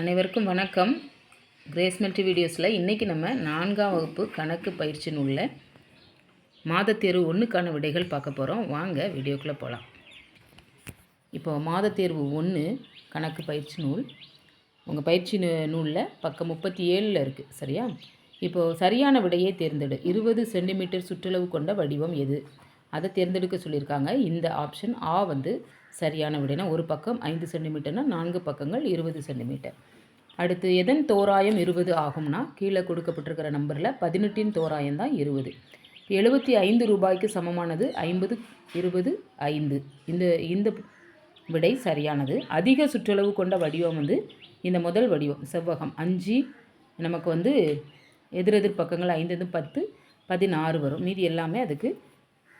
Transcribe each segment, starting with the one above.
அனைவருக்கும் வணக்கம். கிரேஸ்மெட்ரி வீடியோஸில் இன்றைக்கி நம்ம நான்காம் வகுப்பு கணக்கு பயிற்சி நூலில் மாதத்தேர்வு ஒன்றுக்கான விடைகள் பார்க்க போகிறோம் வாங்க வீடியோக்குள்ளே போகலாம் இப்போ மாதத்தேர்வு ஒன்று கணக்கு பயிற்சி நூல். உங்கள் பயிற்சி நூலில் பக்கம் முப்பத்தி ஏழில் இருக்குது சரியா? இப்போது சரியான விடையை தேர்ந்தெடு. இருபது சென்டிமீட்டர் சுற்றளவு கொண்ட வடிவம் எது? அதை தேர்ந்தெடுக்க சொல்லியிருக்காங்க. இந்த ஆப்ஷன் ஆ வந்து சரியான விடைனா ஒரு பக்கம் ஐந்து சென்டிமீட்டர்னா நான்கு பக்கங்கள் இருபது சென்டிமீட்டர். அடுத்து எதன் தோராயம் இருபது ஆகும்னா கீழே கொடுக்கப்பட்டிருக்கிற நம்பரில் பதினெட்டின் தோராயம் தான் இருபது. எழுபத்தி ஐந்து ரூபாய்க்கு சமமானது ஐம்பது இருபது ஐந்து. இந்த இந்த விடை சரியானது. அதிக சுற்றளவு கொண்ட வடிவம் வந்து இந்த முதல் வடிவம் செவ்வகம். அஞ்சு நமக்கு வந்து எதிரெதிர் பக்கங்கள் ஐந்து ஐந்து பத்து பதினாறு வரும். மீதி எல்லாமே அதுக்கு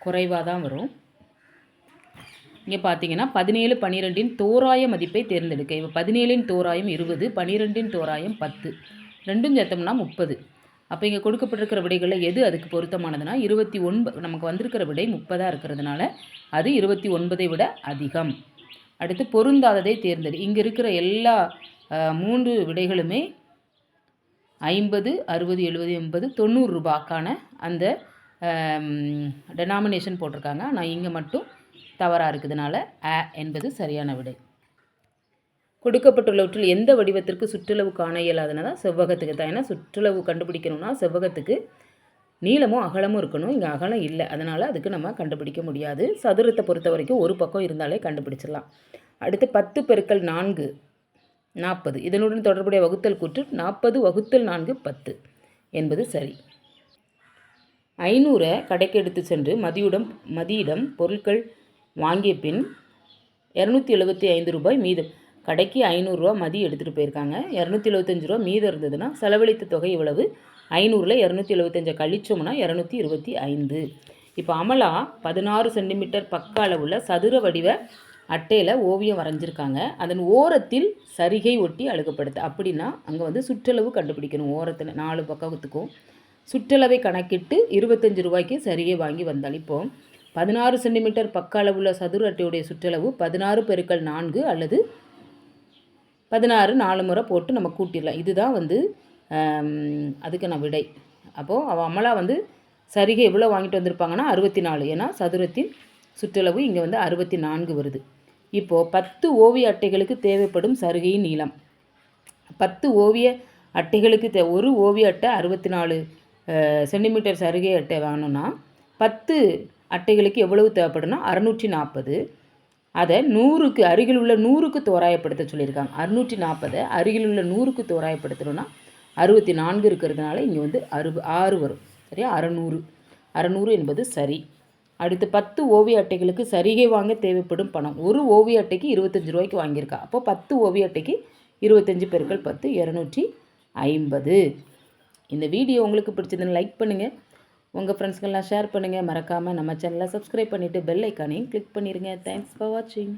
குறைவாக தான் வரும். இங்கே பார்த்தீங்கன்னா பதினேழு பன்னிரெண்டின் தோராய மதிப்பை தேர்ந்தெடுக்க. இப்போ பதினேழின் தோராயம் இருபது பன்னிரெண்டின் தோராயம் பத்து. ரெண்டும் சேர்த்தோம்னா முப்பது. அப்போ இங்கே கொடுக்கப்பட்டிருக்கிற விடைகளில் எது அதுக்கு பொருத்தமானதுன்னா இருபத்தி ஒன்பது நமக்கு வந்திருக்கிற விடை முப்பதாக இருக்கிறதுனால அது இருபத்தி ஒன்பதை விட அதிகம். அடுத்து பொருந்தாததை தேர்ந்தெடு. இங்கே இருக்கிற எல்லா மூன்று விடைகளுமே ஐம்பது அறுபது எழுபது எண்பது தொண்ணூறு ரூபாய்க்கான அந்த டெனாமினேஷன் போட்டிருக்காங்க. ஆனால் இங்கே மட்டும் தவறாக இருக்கிறதுனால அ என்பது சரியான விடை. கொடுக்கப்பட்டுள்ளவற்றில் எந்த வடிவத்திற்கு சுற்றளவு காண இயலாதுன்னா தான் செவ்வகத்துக்கு. தான் ஏன்னா சுற்றளவு கண்டுபிடிக்கணும்னா செவ்வகத்துக்கு நீளமும் அகலமும் இருக்கணும். இங்கே அகலம் இல்லை. அதனால் அதுக்கு நம்ம கண்டுபிடிக்க முடியாது. சதுரத்தை பொறுத்த வரைக்கும் ஒரு பக்கம் இருந்தாலே கண்டுபிடிச்சிடலாம். அடுத்து பத்து பெருக்கல் நான்கு நாற்பது. இதனுடன் தொடர்புடைய வகுத்தல் கூற்று நாற்பது வகுத்தல் நான்கு பத்து என்பது சரி. ஐநூறை கடைக்கு எடுத்து சென்று மதியுடன் மதியிடம் பொருட்கள் வாங்கிய பின் இரநூத்தி எழுபத்தி ஐந்து ரூபாய் மீதம் கடைக்கு ஐநூறுரூவா மதி எடுத்துகிட்டு போயிருக்காங்க. இரநூத்தி எழுபத்தஞ்சு ரூபா மீதம் இருந்ததுன்னா செலவழித்த தொகை இவ்வளவு? ஐநூறில் இரநூத்தி எழுபத்தஞ்சை கழிச்சோம்னா இரநூத்தி இருபத்தி ஐந்து. இப்போ அமலா பதினாறு சென்டிமீட்டர் பக்க அளவுள்ள சதுர வடிவ அட்டையில் ஓவியம் வரைஞ்சிருக்காங்க. அதன் ஓரத்தில் சரிகை ஒட்டி அழுகப்படுத்து அப்படின்னா அங்கே வந்து சுற்றளவு கண்டுபிடிக்கணும். ஓரத்தில் நாலு பக்கத்துக்கும் சுற்றளவை கணக்கிட்டு இருபத்தஞ்சு ரூபாய்க்கு சரிகை வாங்கி வந்தால். இப்போது பதினாறு சென்டிமீட்டர் பக்க அளவுள்ள சதுர அட்டையுடைய சுற்றளவு பதினாறு பெருக்கள் நான்கு அல்லது பதினாறு நாலு முறை போட்டு நம்ம கூட்டிடலாம். இதுதான் வந்து அதுக்கு அதுக்கான விடை. அப்போது அவள் அமலா வந்து சரிகை எவ்வளோ வாங்கிட்டு வந்திருப்பாங்கன்னா அறுபத்தி நாலு ஏன்னா சதுரத்தின் சுற்றளவு இங்கே வந்து அறுபத்தி நான்கு வருது. இப்போது பத்து ஓவிய அட்டைகளுக்கு தேவைப்படும் சருகையின் நீளம். பத்து ஓவிய அட்டைகளுக்கு தே ஒரு ஓவிய அட்டை அறுபத்தி நாலு சென்டிமீட்டர் சருகை அட்டை வாங்கணும்னா பத்து அட்டைகளுக்கு எவ்வளவு தேவைப்படும்னா அறுநூற்றி நாற்பது அதை நூறுக்கு அருகில் உள்ள நூறுக்கு தோராயப்படுத்த சொல்லியிருக்காங்க. அறுநூற்றி நாற்பதை அருகில் உள்ள நூறுக்கு தோராயப்படுத்தணும்னா அறுபத்தி நான்கு இருக்கிறதுனால இங்கே வந்து அறு ஆறு வரும். சரியா? அறநூறு. அறநூறு என்பது சரி. அடுத்து பத்து ஓவிய அட்டைகளுக்கு சரிகை வாங்க தேவைப்படும் பணம். ஒரு ஓவிய அட்டைக்கு இருபத்தஞ்சி ரூபாய்க்கு வாங்கியிருக்கா. அப்போ பத்து ஓவிய அட்டைக்கு இருபத்தஞ்சி பெருக்கள் பத்து இரநூற்றி ஐம்பது. இந்த வீடியோ உங்களுக்கு பிடிச்சதுன்னு லைக் பண்ணுங்கள் உங்கள் ஃப்ரெண்ட்ஸ்க்கெல்லாம் ஷேர் பண்ணுங்கள் மறக்காமல் நம்ம சேனலை சப்ஸ்கிரைப் பண்ணிவிட்டு பெல் ஐக்கானையும் கிளிக் பண்ணிடுங்க தேங்க்ஸ் ஃபார் வாட்சிங்